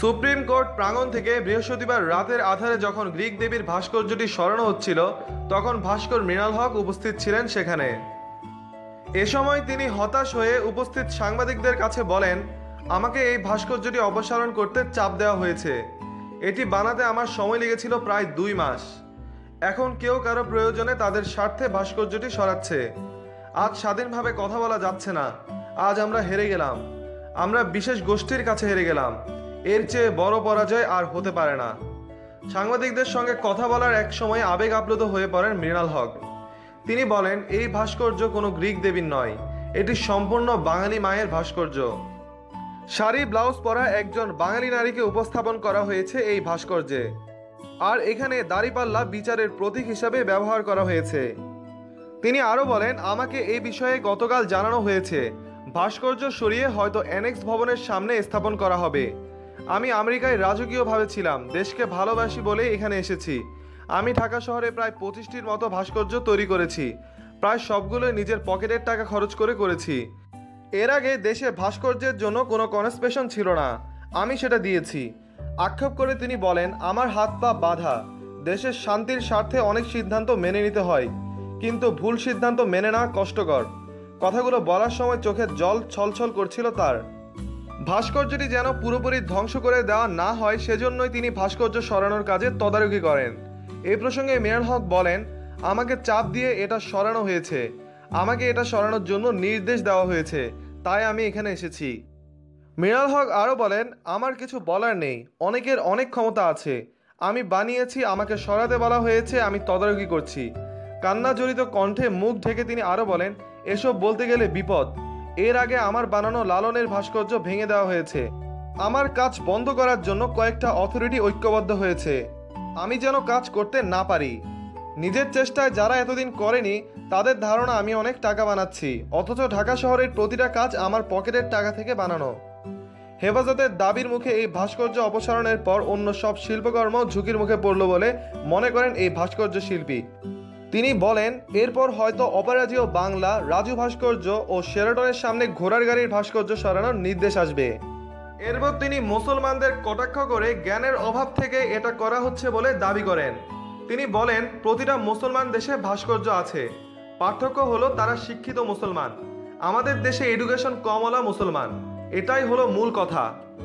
Supreme court প্রাঙ্গণ থেকে বৃহস্পতিবার রাতের আধারে যখন গ্রিক দেবীর ভাস্কর্যটি সরানো হচ্ছিল, তখন ভাস্কর মৃণাল হক উপস্থিত ছিলেন সেখানে। এ সময় তিনি হতাশ হয়ে উপস্থিত সাংবাদিকদের কাছে বলেন, আমাকে এই ভাস্কর্যটি অপসারণ করতে চাপ দেওয়া হয়েছে। এটি বানাতে আমার সময় লেগেছিল প্রায় দুই মাস। এখন কেউ কারও প্রয়োজনে তাদের স্বার্থে ভাস্কর্যটি সরাচ্ছে। আজ স্বাধীনভাবে কথা বলা যাচ্ছে না। আজ আমরা হেরে গেলাম। আমরা বিশেষ গোষ্ঠীর কাছে হেরে গেলাম। এর চেয়ে বড় পরাজয় আর হতে পারে না। সাংবাদিকদের সঙ্গে কথা বলার এক সময় আবেগ আপ্লুত হয়ে পড়েন মৃণাল হক। তিনি বলেন, এই ভাস্কর্য কোনো গ্রিক দেবীর নয়, এটি সম্পূর্ণ বাঙালি মায়ের ভাস্কর্য। শাড়ি, ব্লাউজ পরা একজন বাঙালি নারীকে উপস্থাপন করা হয়েছে এই ভাস্কর্যে। আর এখানে দাড়িপাল্লা বিচারের প্রতীক হিসাবে ব্যবহার করা হয়েছে। তিনি আরও বলেন, আমাকে এই বিষয়ে গতকাল জানানো হয়েছে, ভাস্কর্য সরিয়ে হয়তো অ্যানেক্স ভবনের সামনে স্থাপন করা হবে। আমি আমেরিকায় রাজকীয়ভাবে ছিলাম, দেশকে ভালোবাসি বলে এখানে এসেছি। আমি ঢাকা শহরে প্রায় পঁচিশটির মতো ভাস্কর্য তৈরি করেছি। প্রায় সবগুলো নিজের পকেটের টাকা খরচ করে করেছি। এর আগে দেশে ভাস্কর্যের জন্য কোনো কনস্পেশন ছিল না। আমি সেটা দিয়েছি। আক্ষেপ করে তিনি বলেন, আমার হাত পা বাধা। দেশের শান্তির স্বার্থে অনেক সিদ্ধান্ত মেনে নিতে হয়, কিন্তু ভুল সিদ্ধান্ত মেনে নেওয়া কষ্টকর। কথাগুলো বলার সময় চোখের জল ছলছল করছিল তার। ভাস্কর্যটি যেন পুরোপুরি ধ্বংস করে দেওয়া না হয়, সেজন্যই তিনি ভাস্কর্য সরানোর কাজে তদারকি করেন। এই প্রসঙ্গে মেয়র হক বলেন, আমাকে চাপ দিয়ে এটা সরানো হয়েছে। আমাকে এটা সরানোর জন্য নির্দেশ দেওয়া হয়েছে। তাই আমি এখানে এসেছি। মৃণাল হক আরও বলেন, আমার কিছু বলার নেই। অনেকের অনেক ক্ষমতা আছে। আমি বানিয়েছি, আমাকে সরাতে বলা হয়েছে, আমি তদারকি করছি। কান্না জড়িত কণ্ঠে মুখ ঢেকে তিনি আরও বলেন, এসব বলতে গেলে বিপদ। এর আগে আমার বানানো লালনের ভাস্কর্য ভেঙে দেওয়া হয়েছে। আমার কাজ বন্ধ করার জন্য কয়েকটা অথরিটি ঐক্যবদ্ধ হয়েছে। আমি যেন কাজ করতে না পারি। নিজের চেষ্টায় যারা এতদিন করেনি, তাদের ধারণা আমি অনেক টাকা বানাচ্ছি, অথচ ঢাকা শহরের প্রতিটা কাজ আমার পকেটের টাকা থেকে বানানো। হেফাজতের দাবির মুখে এই ভাস্কর্য অপসারণের পর অন্য সব শিল্পকর্ম ঝুঁকির মুখে পড়ল বলে মনে করেন এই ভাস্কর্য শিল্পী। তিনি বলেন, এরপর হয়তো অপরাজীয় বাংলা, রাজু ভাস্কর্য ও শেরাটনের সামনে ঘোড়ার গাড়ির ভাস্কর্য সরানোর নির্দেশ আসবে। এরপর তিনি মুসলমানদের কটাক্ষ করে জ্ঞানের অভাব থেকে এটা করা হচ্ছে বলে দাবি করেন। তিনি বলেন, প্রতিটা মুসলমান দেশে ভাস্কর্য আছে। পার্থক্য হলো তারা শিক্ষিত মুসলমান। আমাদের দেশে এডুকেশন কমলা মুসলমান। এটাই হলো মূল কথা।